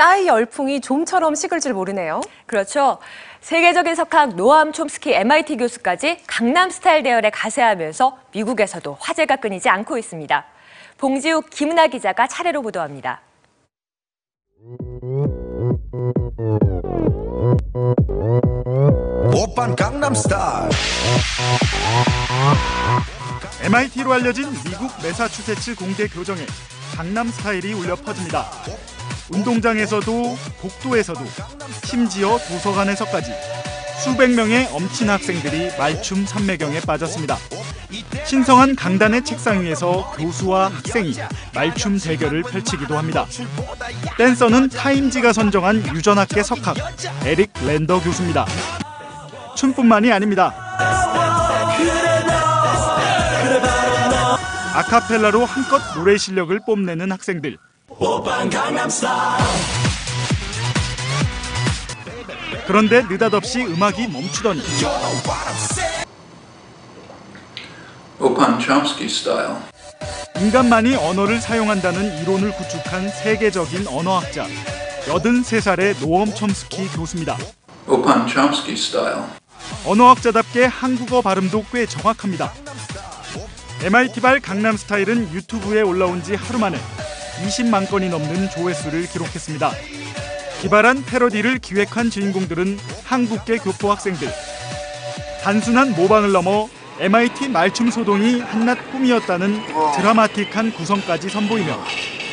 싸이 열풍이 좀처럼 식을 줄 모르네요. 그렇죠. 세계적인 석학 노암 촘스키 MIT 교수까지 강남 스타일 대열에 가세하면서 미국에서도 화제가 끊이지 않고 있습니다. 봉지욱, 김은아 기자가 차례로 보도합니다. 오빤 강남스타일 MIT로 알려진 미국 매사추세츠 공대 교정에 강남 스타일이 울려 퍼집니다. 운동장에서도 복도에서도 심지어 도서관에서까지 수백 명의 엄친 학생들이 말춤 삼매경에 빠졌습니다. 신성한 강단의 책상 위에서 교수와 학생이 말춤 대결을 펼치기도 합니다. 댄서는 타임지가 선정한 유전학계 석학 에릭 랜더 교수입니다. 춤뿐만이 아닙니다. 아카펠라로 한껏 노래 실력을 뽐내는 학생들. 그런데 느닷없이 음악이 멈추더니 Opan Chomsky style. 인간만이 언어를 사용한다는 이론을 구축한 세계적인 언어학자 83살의 노엄 첨스키 교수입니다. Opan Chomsky style. 언어학자답게 한국어 발음도 꽤 정확합니다. MIT발 강남 스타일은 유튜브에 올라온 지 하루 만에 20만 건이 넘는 조회수를 기록했습니다. 기발한 패러디를 기획한 주인공들은 한국계 교포 학생들. 단순한 모방을 넘어 MIT 말춤 소동이 한낱 꿈이었다는 드라마틱한 구성까지 선보이며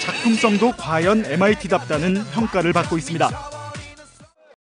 작품성도 과연 MIT답다는 평가를 받고 있습니다.